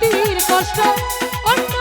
নদী কষ্ট অন্য